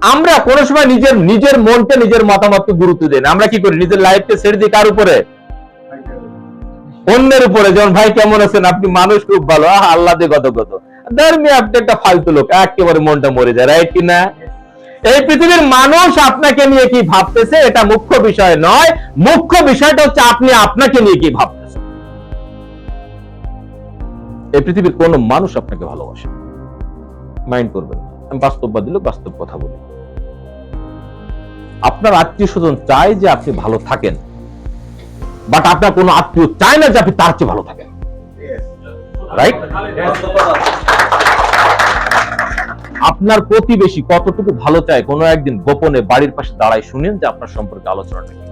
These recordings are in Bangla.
আমরা কোনো সময় নিজের নিজের মনকে নিজের মতামতকে গুরুত্ব দেই না। আমরা কি করি? নিজের লাইফকে ছেড়ে দিই কার উপরে? অন্যের উপরে। যেমন, ভাই, কেমন আছেন? আপনি মানুষ খুব ভালো। আল্লাহ দিয়ে গত গত ধর্মী আপনি একটা ফালতু লোক। একেবারে মনটা মরে যায় রাইট কিনা এই পৃথিবীর মানুষ আপনাকে নিয়ে কি ভাবতেছে? এটা মুখ্য বিষয় নয়। মুখ্য বিষয়টা হচ্ছে আপনি আপনাকে নিয়ে কি ভাবতেছেন? এই পৃথিবীর কোন মানুষ আপনাকে ভালোবাসে মাইন্ড করবেন না। আমি বাস্তববাদী লোক বাস্তব কথা বলি। আপনার আত্মীয় স্বজন চায় যে আপনি ভালো থাকেন বাট আপনার কোনো আত্মীয় চায় না যে আপনি তার চেয়ে ভালো থাকেন। রাইট আপনার প্রতিবেশী কতটুকু ভালো চায় কোনো একদিন গোপনে বাড়ির পাশে দাঁড়ায় শুনেন যে আপনার সম্পর্কে আলোচনাটা কি।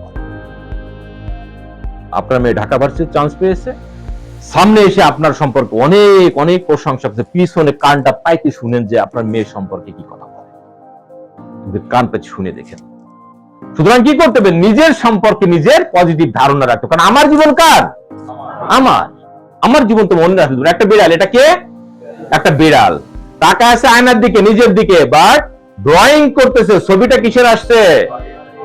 আপনার মেয়ে ঢাকা ভার্সিটির চান্স পেয়েছে। সামনে এসে আপনার সম্পর্কে অনেক অনেক প্রশংসা করছে। পিছনে কানটা পাইতে শুনেন যে আপনার মেয়ের সম্পর্কে কি কথা বলে। কান পাইতে শুনে দেখেন। সুতরাং কি করতে হবে? নিজের সম্পর্কে নিজের পজিটিভ ধারণা রাখতে কারণ আমার জীবন কার? আমার। আমার জীবন তো মনে রাখতে একটা বিড়াল, এটা কে? একটা বিড়াল। টাকা আছে আয়নার দিকে, নিজের দিকে বাট ড্রয়িং করতেছে, ছবিটা কিসের আসছে?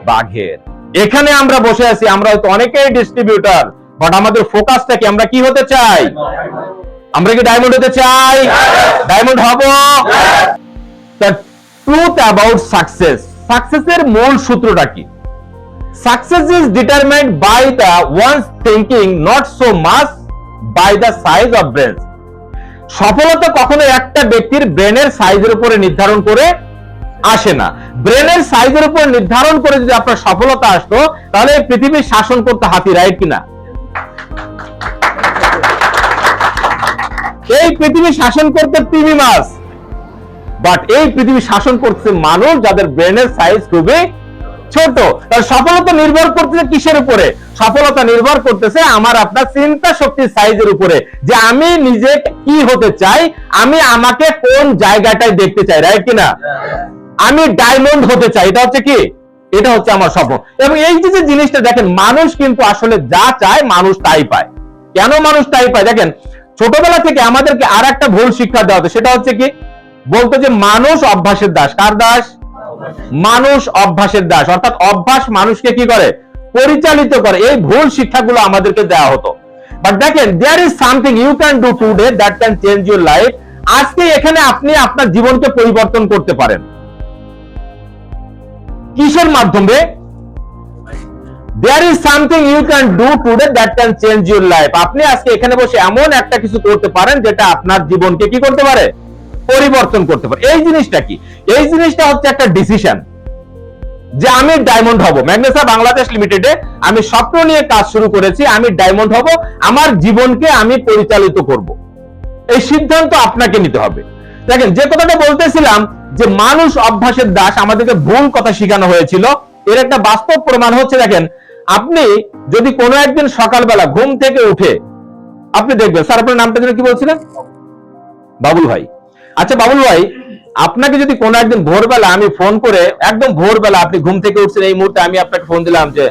বাঘের। এখানে আমরা বসে আছি আমরা হয়তো অনেকেই ডিস্ট্রিবিউটর বাট আমাদের ফোকাসটা কি আমরা কি হতে চাই? আমরা কি ডায়মন্ড হতে চাই? ডায়মন্ড হব? দ্য ট্রুথ অ্যাবাউট সাকসেস সাকসেসের মূল সূত্রটা কি? Success is determined by the one's thinking not so much by the size of brain সফলতা কখনো একটা ব্যক্তির ব্রেনের সাইজের উপরে নির্ধারণ করে আসে না। ব্রেনের সাইজের উপর নির্ধারণ করে যদি আপনার সফলতা আসতো তাহলে পৃথিবীর শাসন করতে হাতি রাইট কিনা? এই পৃথিবী শাসন করতে তিমি মাস বাট এই পৃথিবী শাসন করছে মানুষ যাদের ব্রেনের সাইজ খুবই ছোট। তার সফলতা নির্ভর করতেছে কিসের উপরে? সফলতা নির্ভর করতেছে আমার আপনার চিন্তা শক্তির সাইজের উপরে। যে আমি নিজে কি হতে চাই, আমি আমাকে কোন জায়গাটায় দেখতে চাই রাইট কিনা? আমি ডায়মন্ড হতে চাই, এটা হচ্ছে কি? এটা হচ্ছে আমার স্বপ্ন। এবং এই যে যে জিনিসটা দেখেন, মানুষ কিন্তু আসলে যা চায় মানুষ তাই পায়। কেন মানুষ তাই পায়? দেখেন, ছোটবেলা থেকে আমাদেরকে আর একটা ভুল শিক্ষা দেওয়া হতো, সেটা হচ্ছে কি? বলতো যে মানুষ অভ্যাসের দাস। কার দাস? মানুষ অভ্যাসের দাস। অর্থাৎ অভ্যাস মানুষকে কি করে? পরিচালিত করে। এই ভুল শিক্ষাগুলো আমাদেরকে দেওয়া হতো। বাট দেখেন there is something you can do today that can change your life আজকে এখানে আপনি আপনার জীবনকে পরিবর্তন করতে পারেন। কিসের মাধ্যমে? There is something you can do today that can change your life আপনি আজকে এখানে বসে এমন একটা কিছু করতে পারেন যেটা আপনার জীবনকে কি করতে পারে? পরিবর্তন করতে পারে। এই জিনিসটা কি? এই জিনিসটা হচ্ছে একটা ডিসিশন যে আমি ডায়মন্ড হব। ম্যাগনেসা বাংলাদেশ লিমিটেডে আমি স্বপ্ন নিয়ে কাজ শুরু করেছি, আমি ডায়মন্ড হব, আমার জীবনকে আমি পরিচালিত করব। এই সিদ্ধান্ত আপনাকে নিতে হবে। দেখেন, যে কথাটা বলতেছিলাম যে মানুষ অভ্যাসের দাস, আমাদেরকে ভুল কথা শেখানো হয়েছিল, এর একটা বাস্তব প্রমাণ হচ্ছে দেখেন, আপনি যদি কোনো একদিন সকালবেলা ঘুম থেকে উঠে, আপনি দেখবেন, স্যার, আপনার নামটা যেন কি বলছিলেন? বাবুল ভাই। আচ্ছা বাবুল ভাই, আপনাকে যদি কোনো একদিন ভোরবেলা আমি ফোন করে, একদম ভোরবেলা আপনি ঘুম থেকে উঠছেন, এই মুহূর্তে আমি আপনাকে ফোন দিলাম যে,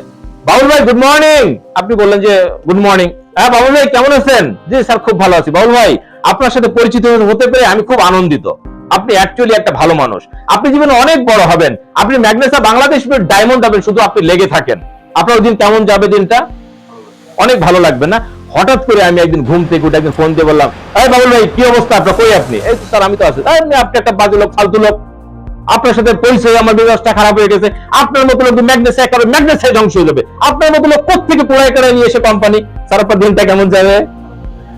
বাবুল ভাই গুড মর্নিং আপনি বললেন যে গুড মর্নিং হ্যাঁ বাবুল ভাই, কেমন আছেন? জি, স্যার, খুব ভালো আছি। বাবুল ভাই, আপনার সাথে পরিচিত হতে পেরে আমি খুব আনন্দিত। আপনি অ্যাকচুয়ালি একটা ভালো মানুষ। আপনি জীবনে অনেক বড় হবেন। আপনি ম্যাগনেসা বাংলাদেশ ডায়মন্ড হবেন শুধু আপনি লেগে থাকেন। আপনার দিন কেমন যাবে দিনটা? অনেক ভালো লাগবে না? হঠাৎ করে আমি একদিন ঘুম থেকে উঠে একদিন ফোন দিয়ে বললাম এই বাবুল ভাই কি অবস্থা? আপনার কই আপনি? এই স্যার আমি তো আছি। "এই, আপনি একটা বাজে লোক ফালতু লোক। আপনার সাথে পরিচয় আমার ব্যবস্থা খারাপ হয়ে গেছে। আপনার মতো লোক ম্যাগনেস একেবারে ম্যাগনেস ধ্বংস হয়ে যাবে। আপনার মতো লোক কোথেকে পোড়াই করে নিয়ে এসে কোম্পানি স্যার আপনার দিনটা কেমন যাবে?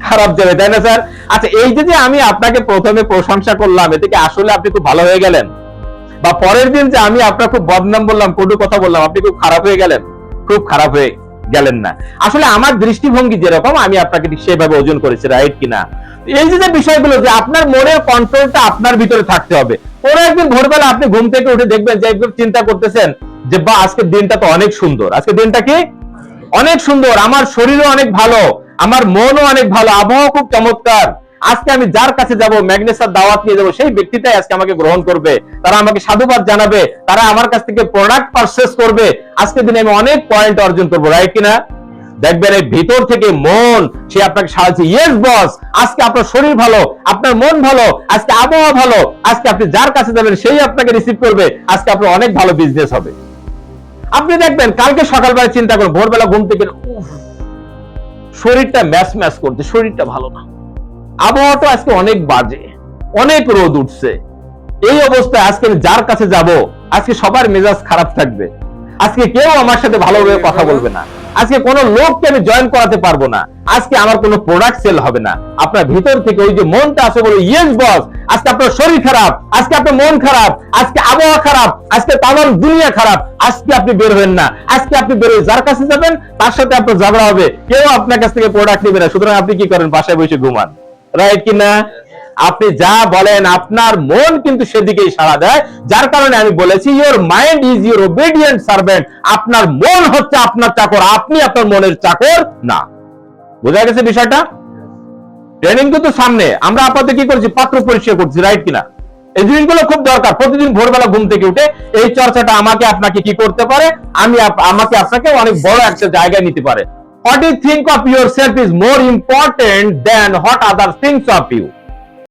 খারাপ যাবে তাই না স্যার? আচ্ছা এই যে আমি আপনাকে প্রথমে প্রশংসা করলাম, এতে কি আসলে আপনি খুব ভালো হয়ে গেলেন? বা পরের দিন যে আমি আপনার খুব বদনাম বললাম, কটু কথা বললাম, আপনি খুব খারাপ হয়ে গেলেন? খুব খারাপ হয়ে গেলেন না। আসলে আমার দৃষ্টিভঙ্গি যেরকম, আমি আপনাকে ঠিক সেভাবে ওজন করেছি রাইট কিনা? এই যে বিষয়গুলো যে আপনার মনের কন্ট্রোলটা আপনার ভিতরে থাকতে হবে। কোনো একদিন ভোরবেলা আপনি ঘুম থেকে উঠে দেখবেন যে একদম চিন্তা করতেছেন যে বা আজকের দিনটা তো অনেক সুন্দর। আজকের দিনটা কি? অনেক সুন্দর। আমার শরীরও অনেক ভালো। আমার মনও অনেক ভালো আবহাওয়া খুব চমৎকার। আজকে আমি যার কাছে যাব, ম্যাগনেসার দাওয়াত নিয়ে যাব, সেই ব্যক্তিটাই আজকে আমাকে গ্রহণ করবে। তারা আমাকে সাধুবাদ জানাবে, তারা আমার কাছ থেকে প্রোডাক্ট পারচেস করবে। আজকের দিনে আমি অনেক পয়েন্ট অর্জন করব রাইট কিনা? দেখবেন এই ভিতর থেকে মন, সে আপনাকে সাহায্য ইয়েস বস আজকে আপনার শরীর ভালো, আপনার মন ভালো, আজকে আবহাওয়া ভালো, আজকে আপনি যার কাছে যাবেন, সেই আপনাকে রিসিভ করবে। আজকে আপনার অনেক ভালো বিজনেস হবে। আপনি দেখবেন, কালকে সকালবেলা চিন্তা করুন, ভোরবেলা ঘুম থেকে শরীরটা ম্যাচ ম্যাচ করছে শরীরটা ভালো না। আবহাওয়াটা আজকে অনেক বাজে অনেক রোদ উঠছে। এই অবস্থায় আজকে আমি যার কাছে যাব আজকে সবার মেজাজ খারাপ থাকবে। আজকে কেউ আমার সাথে ভালোভাবে কথা বলবে না। আজকে কোনো লোককে আমি জয়েন করাতে পারব না। আজকে আমার কোনো প্রোডাক্ট সেল হবে না। আপনার ভিতর থেকে ওই যে মনটা আছে বলে ইয়েস বস আজকে আপনার শরীর খারাপ, আজকে আপনার মন খারাপ, আজকে আবহাওয়া খারাপ, আজকে তামাম দুনিয়া খারাপ, আজকে আপনি বের হবেন না। আজকে আপনি বের হয়ে যার কাছে যাবেন, তার সাথে আপনার ঝগড়া হবে। কেউ আপনার কাছ থেকে প্রোডাক্ট নেবে না। সুতরাং আপনি কি করেন? বাসায় বসে ঘুমান। রাইট কি না আপনি যা বলেন, আপনার মন কিন্তু সেদিকেই সাড়া দেয়। যার কারণে আমি বলেছি your mind is your obedient servant আপনার মন হচ্ছে আপনার চাকর। আপনি আপনার মনের চাকর না। বোঝা গেছে বিষয়টা? ট্রেনিং কিন্তু সামনে। আমরা আপাতত কি করছি? পাত্র পরিষ্কার করছি রাইট কিনা? এই জিনিসগুলো খুব দরকার। প্রতিদিন ভোরবেলা ঘুম থেকে উঠে এই চর্চাটা আমাকে আপনাকে কি করতে পারে? আমি আমাকে আপনাকে অনেক বড় একটা জায়গায় নিতে পারে। What you think of yourself is more important than what other thinks of you